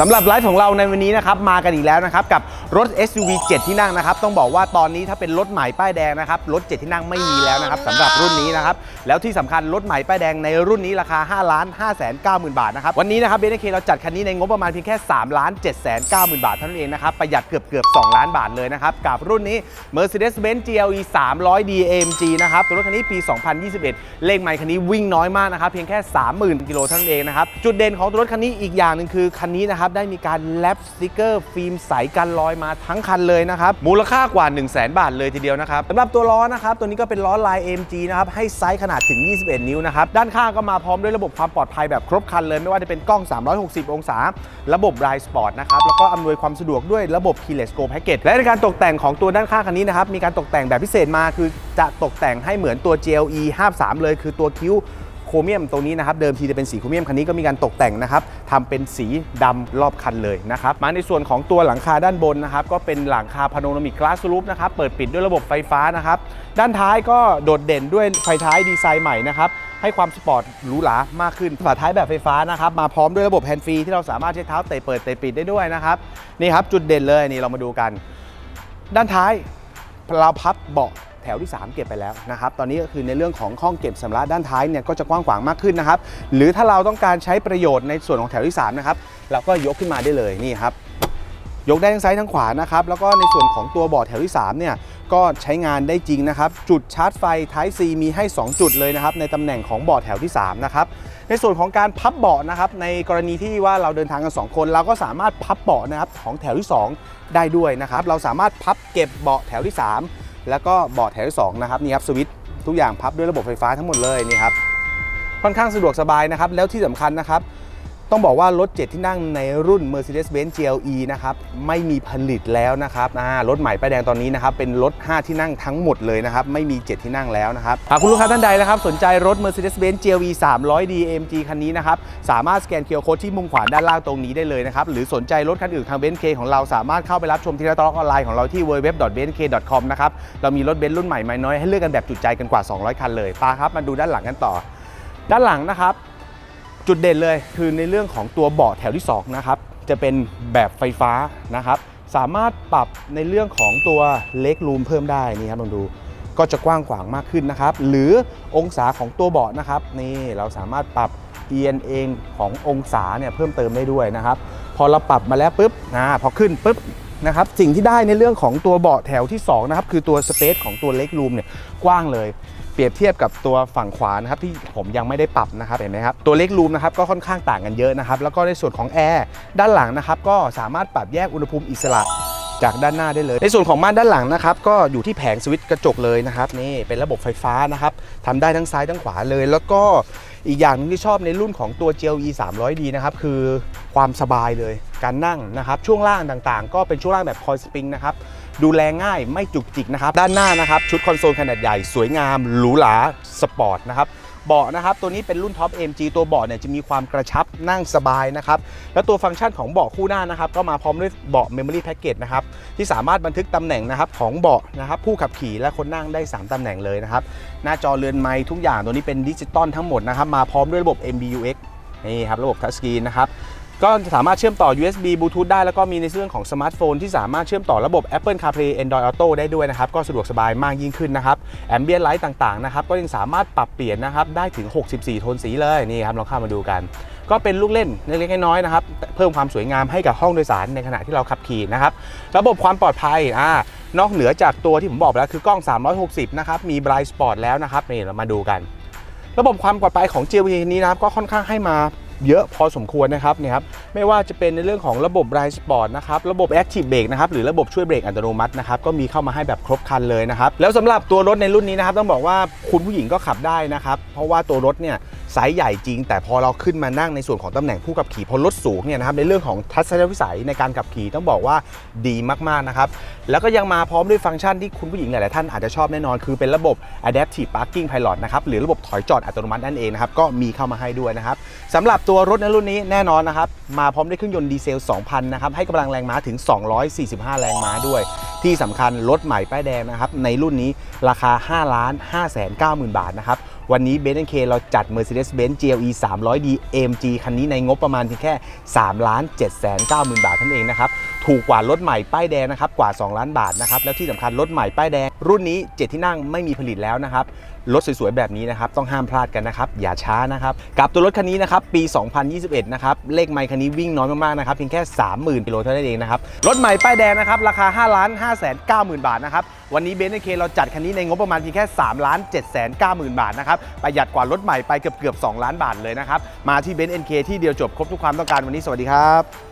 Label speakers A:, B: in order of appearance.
A: สำหรับไลฟ์ของเราในวันนี้นะครับมากันอีกแล้วนะครับกับรถ SUV 7 ที่นั่งนะครับต้องบอกว่าตอนนี้ถ้าเป็นรถใหม่ป้ายแดงนะครับรถ 7 ที่นั่งไม่มีแล้วนะครับสำหรับรุ่นนี้นะครับแล้วที่สำคัญรถใหม่ป้ายแดงในรุ่นนี้ราคา 5 ล้าน5 9 0 0 0 0 บาทนะครับวันนี้นะครับเบนเคเราจัดคันนี้ในงบประมาณเพียงแค่3ล้าน7 9 0 0 0 0 บาทเท่านั้นเองนะครับประหยัดเกือบเกือบ2ล้านบาทเลยนะครับกับรุ่นนี้ Mercedes-Benz GLE 300 DMG นะครับตัวรถคันนี้ปี 2021 เลขไมค์คันนี้วิ่งน้อยมากนะครับเพียงแค่ 30,000กิโลเท่านั้นเองนะครับจุดเด่นของตัวรถคันนี้อีกอย่างนึงคือคันนี้นะครับได้มีการแลปสติกเกอร์ฟิล์มใสกันรอยมาทั้งคันเลยนะครับมูลค่ากว่า 1 0 0 0 0แบาทเลยทีเดียวนะครับสำหรับตัวล้อนะครับตัวนี้ก็เป็นล้อลาย AMG นะครับให้ไซส์ขนาดถึง 21 นิ้วนะครับด้านข้างก็มาพร้อมด้วยระบบความปลอดภัยแบบครบคันเลย ไม่ว่าจะเป็นกล้อง 360 องศา ระบบ r i สปอร์ตนะครับแล้วก็อำนวยความสะดวกด้วยระบบ Keyless Go Package และในการตกแต่งของตัวด้านข้างคันนี้นะครับมีการตกแต่งแบบพิเศษมาคือจะตกแต่งให้เหมือนตัว GLE 53 เลย คือตัวคิ้ว ครเมียมตรงนี้นะครับเดิมทีจะเป็นสีโครเมียมคันนี้ก็มีการตกแต่งนะครับทำเป็นสีดำรอบคันเลยนะครับมาในส่วนของตัวหลังคาด้านบนนะครับก็เป็นหลังคาพาโนรามิกก a าส o ู f นะครับเปิดปิดด้วยระบบไฟฟ้านะครับด้านท้ายก็โดดเด่นด้วยไฟท้ายดีไซน์ใหม่นะครับให้ความสปอร์ตหรูหรามากขึ้นฝาท้ายแบบไฟฟ้านะครับมาพร้อมด้วยระบบแฮนด์ฟรีที่เราสามารถใช้เท้าเตะเปิดเตะปิดได้ด้วยนะครับนี่ครับจุดเด่นเลยนี่เรามาดูกัน ด้านท้ายเราพับเบาะ แถวที่ 3 เก็บไปแล้วนะครับตอนนี้ก็คือในเรื่องของห้องเก็บสำรับด้านท้ายเนี่ยก็จะกว้างขวางมากขึ้นนะครับหรือถ้าเราต้องการใช้ประโยชน์ในส่วนของแถวที่3นะครับเราก็ยกขึ้นมาได้เลยนี่ครับยกได้ทั้งซ้ายทั้งขวานะครับแล้วก็ในส่วนของตัวเบาะแถวที่3เนี่ยก็ใช้งานได้จริงนะครับ จุดชาร์จไฟ Type C มีให้ 2 จุดเลยนะครับ ในตำแหน่งของเบาะแถวที่ 3 นะครับ ในส่วนของการพับเบาะนะครับ ในกรณีที่ว่าเราเดินทางกัน 2 คน เราก็สามารถพับเบาะนะครับของแถวที่ 2 ได้ด้วยนะครับ เราสามารถพับเก็บเบาะแถวที่ 3 แล้วก็เบาะแถวที่2นะครับนี่ครับสวิตช์ทุกอย่างพับด้วยระบบไฟฟ้าทั้งหมดเลยนี่ครับค่อนข้างสะดวกสบายนะครับแล้วที่สำคัญนะครับ ต้องบอกว่ารถ 7 ที่นั่งในรุ่น Mercedes-Benz GLE นะครับไม่มีผลิตแล้วนะครับรถใหม่ป้ายแดงตอนนี้นะครับเป็นรถ 5 ที่นั่งทั้งหมดเลยนะครับไม่มี 7 ที่นั่งแล้วนะครับหากคุณลูกค้าท่านใดนะครับสนใจรถ Mercedes-Benz GLE 300D AMG คันนี้นะครับสามารถสแกนเคอร์โค้ดที่มุมขวาด้านล่างตรงนี้ได้เลยนะครับหรือสนใจรถคันอื่นทางเบนซ์เคของเราสามารถเข้าไปรับชมที่ร้านอออนไลน์ของเราที่ www.benz.com นะครับเรามีรถเบนซ์รุ่นใหม่ไมาน้อยให้เลือกกันแบบจุใจกันกว่า 200 คันเลยปาครับมาดูด้านหลังกันต่อ ด้านหลังนะครับ จุดเด่นเลยคือในเรื่องของตัวเบาะแถวที่2นะครับจะเป็นแบบไฟฟ้านะครับ สามารถปรับในเรื่องของตัวเล็กรูมเพิ่มได้นี่ครับลองดูก็จะกว้างขวางมากขึ้นนะครับ หรือองศาของตัวเบาะนะครับ นี่เราสามารถปรับเอียนเองขององศาเนี่ยเพิ่มเติมได้ด้วยนะครับ พอเราปรับมาแล้วปุ๊บนะพอขึ้นปุ๊บนะครับสิ่งที่ได้ในเรื่องของตัวเบาะแถวที่2นะครับคือตัวสเปซของตัวเล็กรูมเนี่ยกว้างเลย เปรียบเทียบกับตัวฝั่งขวานะครับที่ผมยังไม่ได้ปรับนะครับเห็นไหมครับตัวเล็กรูมนะครับก็ค่อนข้างต่างกันเยอะนะครับแล้วก็ในส่วนของแอร์ด้านหลังนะครับก็สามารถปรับแยกอุณหภูมิอิสระจากด้านหน้าได้เลย ในส่วนของม่านด้านหลังนะครับ ก็อยู่ที่แผงสวิตช์กระจกเลยนะครับ นี่เป็นระบบไฟฟ้านะครับทำได้ทั้งซ้ายทั้งขวาเลย แล้วก็อีกอย่างหนึงที่ชอบในรุ่นของตัว GLE 300D นะครับคือความสบายเลยการนั่งนะครับ ช่วงล่างต่างๆ ก็เป็นช่วงล่างแบบคอยสปริงนะครับ ดูแลง่ายไม่จุกจิกนะครับด้านหน้านะครับชุดคอนโซลขนาดใหญ่สวยงามหรูหราสปอร์ตนะครับเบาะนะครับตัวนี้เป็นรุ่นท็อป AMG ตัวเบาะเนี่ยจะมีความกระชับนั่งสบายนะครับแล้วตัวฟังก์ชันของเบาะคู่หน้านะครับก็มาพร้อมด้วยเบาะ Memory Package นะครับที่สามารถบันทึกตำแหน่งนะครับของเบาะนะครับผู้ขับขี่และคนนั่งได้ 3ตำแหน่งเลยนะครับหน้าจอเรือนไม้ทุกอย่างตัวนี้เป็นดิจิตอลทั้งหมดนะครับมาพร้อมด้วยระบบ MBUX นี่ครับระบบทัชสกรีนนะครับ ก็สามารถเชื่อมต่อ USB Bluetooth ได้แล้วก็มีในเรื่องของสมาร์ทโฟนที่สามารถเชื่อมต่อระบบ Apple CarPlay Android Auto ได้ด้วยนะครับ ก็สะดวกสบายมากยิ่งขึ้นนะครับแอมเบียนไลท์ต่างๆนะครับก็ยังสามารถปรับเปลี่ยนนะครับได้ถึง 64 โทนสีเลยนี่ครับลองเข้ามาดูกัน ก็เป็นลูกเล่นเล็กๆน้อยๆนะครับเพิ่มความสวยงามให้กับห้องโดยสารในขณะที่เราขับขี่นะครับระบบความปลอดภัยอ่านอกเหนือจากตัวที่ผมบอกไปแล้วคือกล้อง 360 นะครับมี Bright Spot แล้วนะครับนี่เรามาดูกัน ระบบความปลอดภัยของ GLE นี้นะครับก็ค่อนข้างให้มา เยอะพอสมควรนะครับเนี่ยครับไม่ว่าจะเป็นในเรื่องของระบบไรสปอร์ตนะครับระบบ Active Brake นะครับหรือระบบช่วยเบรกอัตโนมัตินะครับก็มีเข้ามาให้แบบครบครันเลยนะครับแล้วสำหรับตัวรถในรุ่นนี้นะครับต้องบอกว่าคุณผู้หญิงก็ขับได้นะครับเพราะว่าตัวรถเนี่ย ไซส์ใหญ่จริง แต่พอเราขึ้นมานั่งในส่วนของตำแหน่งผู้ขับขี่พอรถสูงเนี่ยนะครับในเรื่องของทัศนวิสัยในการขับขี่ต้องบอกว่าดีมากๆนะครับแล้วก็ยังมาพร้อมด้วยฟังก์ชันที่คุณผู้หญิงหลายๆท่านอาจจะชอบแน่นอน คือเป็นระบบ Adaptive Parking Pilot นะครับหรือระบบถอยจอดอัตโนมัตินั่นเองนะครับก็มีเข้ามาให้ด้วยนะครับสำหรับตัวรถในรุ่นนี้แน่นอนนะครับมาพร้อมด้วยเครื่องยนต์ดีเซล 2,000 นะครับให้กำลังแรงม้าถึง 245 แรงม้าด้วยที่สำคัญรถใหม่ป้ายแดงนะครับในรุ่นนี้ราคา 5 ล้าน 5 9 0 0 0 0 บาทนะครับวันนี้ b e n z k เราจัด Mercedes-Benz GLE 300D AMG คันนี้ในงบประมาณเพียงแค่3ล้าน7 9 0 0 0 0บาทเท่านั้นเองนะครับ ถูกกว่ารถใหม่ป้ายแดงนะครับ กว่า 2 ล้านบาทนะครับ แล้วที่สำคัญรถใหม่ป้ายแดง รุ่นนี้ 7 ที่นั่งไม่มีผลิตแล้วนะครับ รถสวยๆ แบบนี้นะครับ ต้องห้ามพลาดกันนะครับ อย่าช้านะครับกับตัวรถคันนี้นะครับ ปี 2021 นะครับ เลขไมค์คันนี้วิ่งน้อยมากๆ นะครับ เพียงแค่ 30,000กิโลเท่านั้นเองนะครับ รถใหม่ป้ายแดงนะครับ ราคา 5 ล้าน5แสน9หมื่นบาทนะครับ วันนี้เบนซ์เคเราจัดคันนี้ในงบประมาณเพียงแค่3ล้าน7แสน9มืนบาทนะครับประหยัดกว่ารถใหม่ไปเกือบเกือบ2ล้านบาทเลยนะครับมาที่เบนซ์เอ็นเคที่เดียวจบครบทุกความต้องการวันนี้สวัสดีครับ